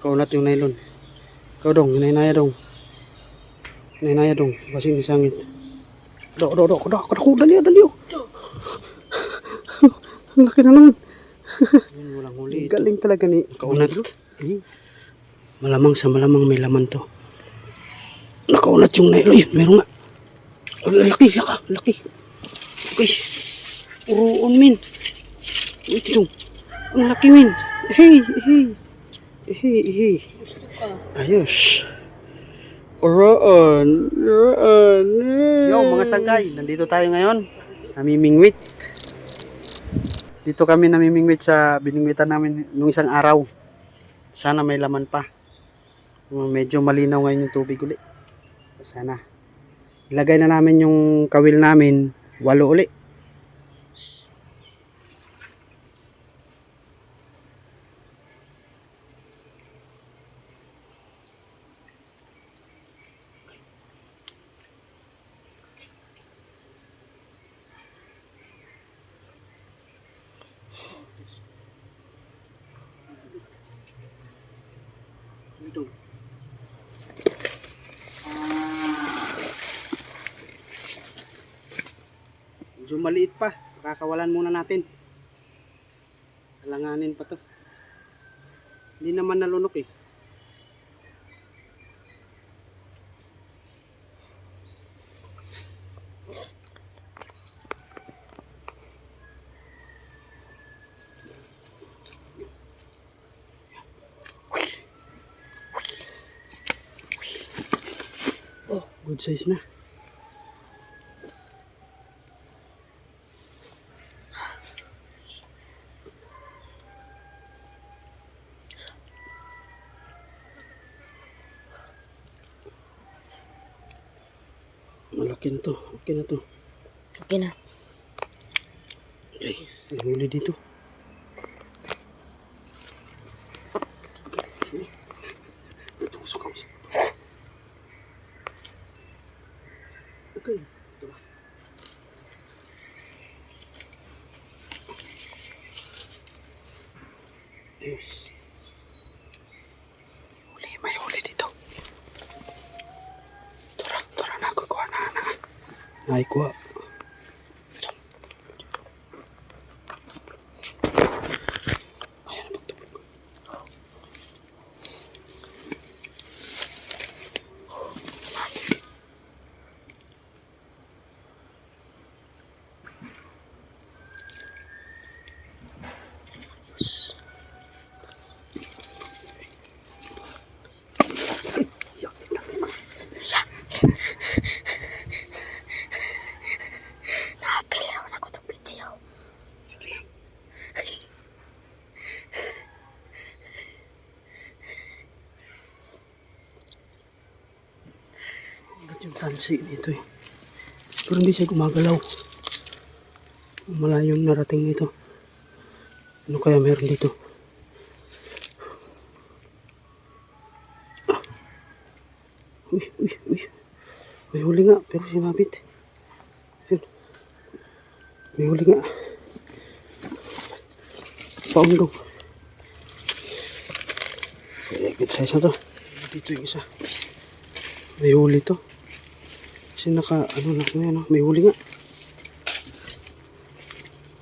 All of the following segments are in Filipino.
Kaunat yung nylon. Ikaw dong, hinay-naya dong. Hinay-naya dong. Basing ni sangit. Do, do, do, do, do, do, dali, dali. oh. Ang laki na naman. Walang huli. Galing talaga ni Kaunat. Eh, Malamang sa malamang may laman to. Nakaunat yung nylon. Ay, meron nga. Ang laki, laka, laki. Okay. Uruon, min. Wait, dong. Ang laki, min. Hey, hey. Hey. Ayos. Uroon. Uroon. Yo, mga sagay. Nandito tayo ngayon. Namimingwit. Dito kami namimingwit sa biningwitan namin nung isang araw. Sana may laman pa. Medyo malinaw ngayon yung tubig uli. Sana. Ilagay na namin yung kawil namin. Walo uli. Medyo maliit pa. Kakawalan muna natin. Alanganin pa to. Hindi naman nalunok eh. Oh, good size na. Malaki na to. Okay na to. Okay na. Ay, may huli dito. Tusok ako sa Okay. Ito ba? Ayos. Huli, may huli dito. Tura, tura na ako kuha na na. Ay, kuha. Ayan na pagtubog ko. Yes. Ay, yakit na ko. Nakapila na ko itong video. Sige lang. Tansi dito eh. Pero hindi siya gumagalaw. Malayong narating nito. Ano kaya meron dito? Ah. Uy, uy, uy. May huli nga, pero sinabit. Yun. May huli nga. Paundong. Very good size na to. Dito yung isa. May huli to. Kasi naka, ano na, ano, ano, may huli nga.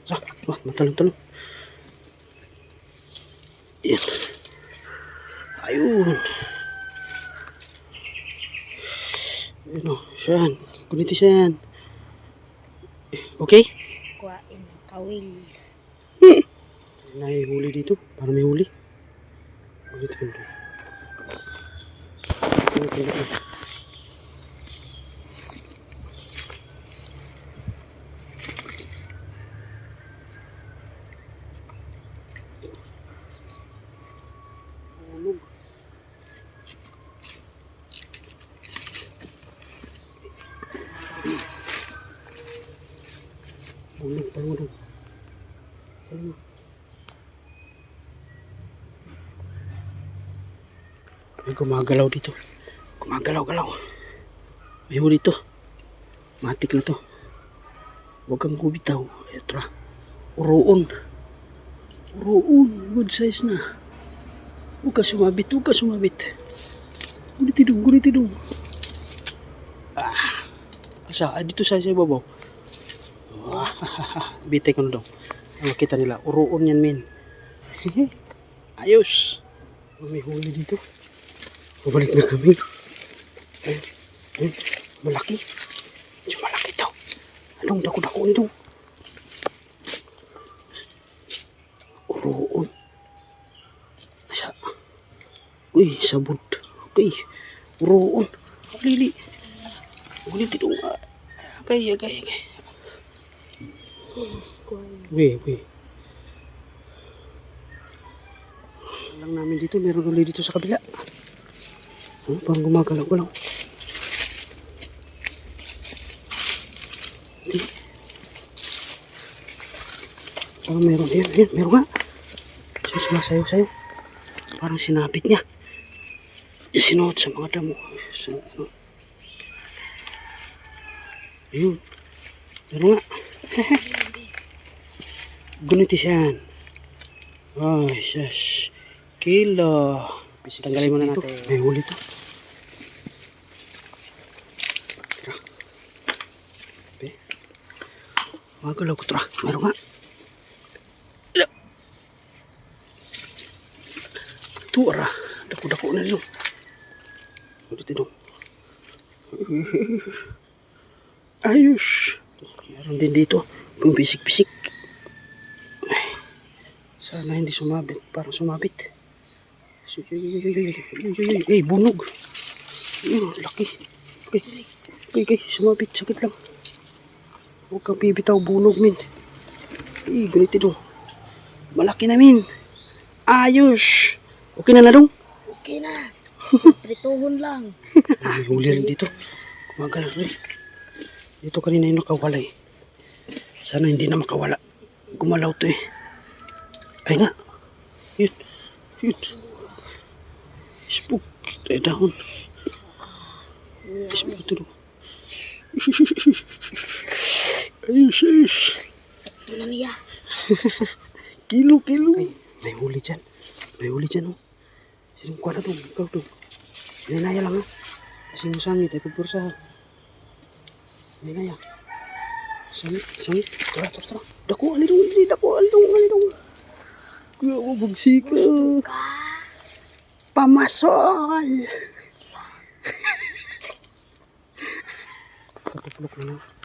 Sa, wah, matalong-talong. Yan. Ayun. Ayun o, siyan. Kuniti siyan. Okay? Kuhain ng kawil. May huli dito. Parang may huli. Ulit ko doon. Ulit ko doon. May gumagalaw dito. Gumagalaw-galaw. May huli to. Matik na to. Huwag kang gubitaw. Na. Uroon. Uroon. Good size na. Huwag ka sumabit, huwag ka sumabit. Gunit tidong, gunit tidong. Ah, asa, ah, dito sa sa ibabaw. Ah, bitay ko na daw. Ang makita nila, uroon yan, men. Ayos. May huli dito. Pabalik na kami. Ayun, ayun, malaki. Medyo malaki daw. Anong dako-dako nito? Uroon. Asa? Uy, sabod. Okay. Uroon. Lili. Ulit ito. Agay, agay, agay. Uy, uy. Lang namin dito, meron ulit dito sa kabila. Ano, parang gumagalaw-galaw. Hindi. Parang meron, ayun, ayun, meron nga. Siya sumasayaw-sayaw. Parang sinabit niya. Isinuot sa mga damo. Sa, ano. Ayun. Meron nga. Gunitis yan. Ay, shush. Kilo. Tanggalin muna natin. May huli to. Magalaw ko tra. Meron nga. Tura. Dako-dako na yun. Dito dong. Ayos. Meron din dito. Pumbisik-bisik. Sana hindi sumabit. Parang sumabit. Eh, bunog. Laki. Okay. Okay, okay. Sumabit. Sakit lang. Huwag kang bibitaw, bunog, min. Ay, ganito dong. Malaki na, min. Ayos. Okay na na dong. Okay na. Prituhon lang. May huli rin dito. Kumagalan rin. Dito kanina yung nakawala eh. Sana hindi na makawala. Gumalaw to eh. Ay nga. Yun. Yun. Spook. Ay dahon. Spook ito dong. Ayos, ayos. Sakto na niya. Kilo, kilo. Ay, may huli dyan. May huli dyan, oh. Sinong kuha na dong? Ikaw dong. Ninaya lang, ha. Kasi mo sangit, ay pagpursa, ha. Ninaya. Sangit, sangit. Tara, tara, tara. Dako, alidong, hindi. Dako, alidong, alidong. Kuya, mabagsi ka. Pamasol. Katupulok na lang.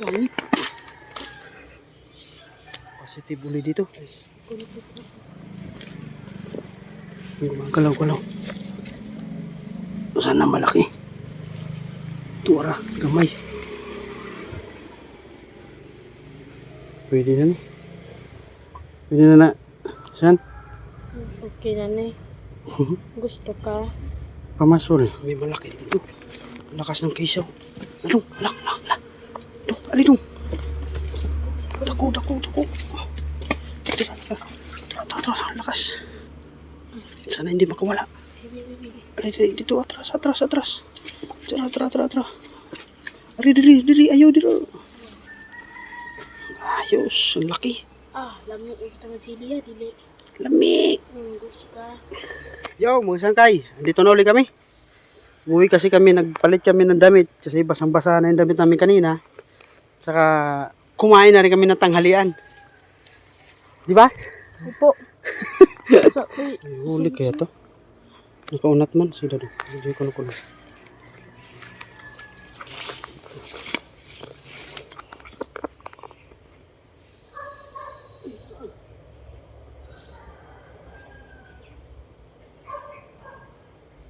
Sangit. Positive ulit dito. Guys. Gumagalaw-galaw. Sana malaki. Tuwara, gamay. Pwede na ni. Pwede na na. Saan? Okay na ni. Gusto ka? Pamasol. May malaki dito. Lakas ng kisaw. Along, alak, alak, alak. Dong, alidong. Dako, dako, dako. Tara, tara, tara, tara, lakas. Sana hindi makawala. Ari, ari, dito, atras, atras, atras. Tara, tara, tara, tara. Ari, diri, diri, ayaw, diri. Ayos, ang laki. Ah, lami yung tangan sili ya, dili. Lamig. Hmm, gusto ka? Yo, mga sangkay. Andito na ulit kami. Uwi kasi kami, nagpalit kami ng damit. Kasi basang-basa na yung damit namin kanina. Saka kumain na rin kami ng tanghalian. Di ba? Opo. so, Huli kaya to. Nakaunat man. Sige doon. Diyan ko nakulo.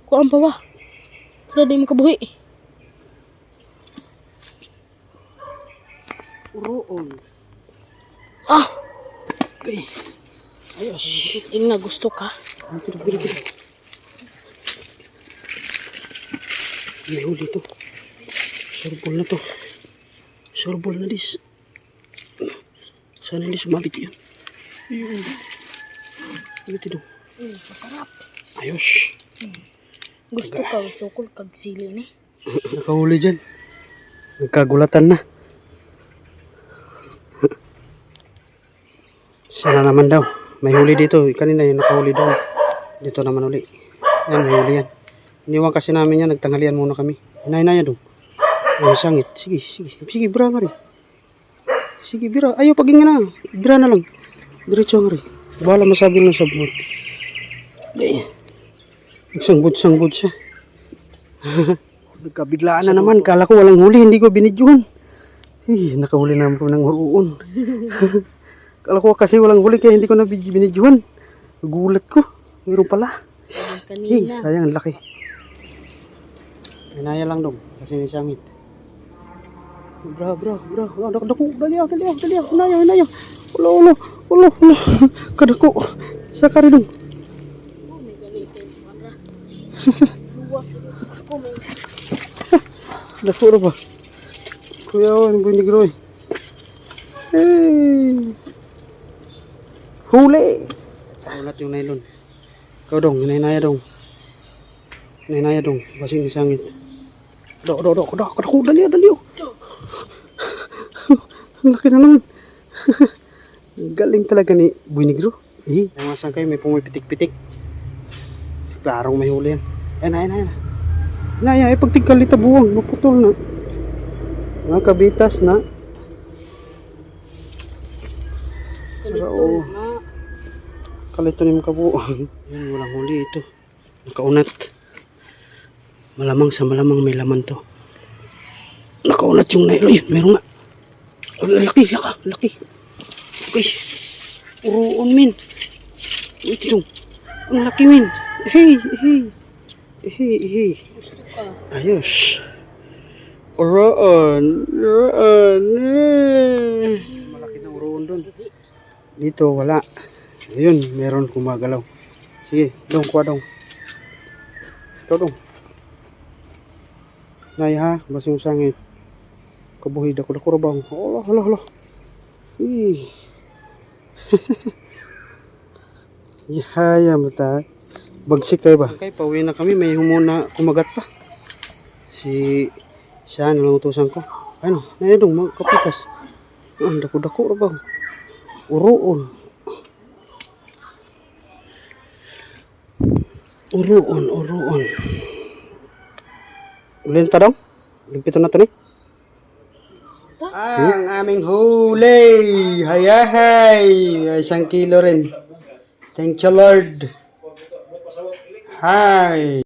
Kuan pa ba? Para di makabuhi. Uroon. Ah! Okay. Ayos. Ing na gusto ka. May huli to. Sorbol na to. Sorbol na dis. Sana hindi sumabit yun. Ayun. Dito, dito. Mm, masarap. Ayos. Gusto ka, sukol kag sili ni. Nakahuli dyan. Nagkagulatan na. Sana naman daw. May huli dito. Kanina yung nakahuli daw. Dito naman uli. Yan, may huli yan. Iniwan kasi namin yan. Nagtanghalian muna kami. Hinay-hinaya daw. Ay, sangit. Sige, sige. Sige, bira nga rin. Sige, bira. Ayaw, paging na. Bira na lang. Diretso nga rin. Bahala masabi ng sabot. Gay. Nagsangbot-sangbot siya. Nagkabiglaan na naman. Kala ko walang huli. Hindi ko binidyohan. Eh, nakahuli naman ko ng uruon. Kala ko kasi walang huli kaya hindi ko na binidyohan. Gulat ko. Mayroon pala. Kanina. sayang ang laki. Inaya lang dong. Kasi may sangit. Bra, bra, bra. Ah, dak dako, dali ah, dali ah, dali ah. Inaya, inaya. Wala, wala, wala, wala. Kadako. Saka rin dong. Oh. Ako Dako na ba? Kuya, ano ba yung negro eh? Hey! Huli! Ulat yung nylon. Ikaw dong, hinahinaya dong. Hinahinaya dong, basing ni sangit. Do, do, do, do, do, do, dali, dali, oh. Ang laki na naman. Galing talaga ni Boy Negro. Eh, namasan kayo, may pumipitik-pitik. Klarong may huli yan. Ayan na, ayan na, ayan na. Inaya, eh, pag tigkalita buwang, maputol na. Mga kabitas na. kalito Oo. Kalito ni makabuang. Yan, walang huli ito. Nakaunat. Malamang sa malamang may laman to. Nakaunat yung nailo. Ay, meron nga. Ay, laki, laka, laki. Ay, uroon min. Wait yung. Ang laki min. Hey, hey. Hey, hey. Ayos. Uroon. Uroon. Malaki na uroon doon. Dito, wala. Ayun, meron kumagalaw. Sige, dong, kuha dong. Ito dong. Nay ha, basing sangit. Kabuhid ako, dako rabang. Hala, hala, hala. Eh. Yaya mata. Bagsik kayo ba? Okay, pauwi na kami. May humuna kumagat pa. Si siya nalangutusan ko. Ano, na dong mga kapitas. Ang dako-dako rabang. Uroon. Uroon, uroon. Ulin ta daw? Ligpito na to ni? Ang aming huli! Hayahay! Isang kilo rin. Thank you Lord. Hi!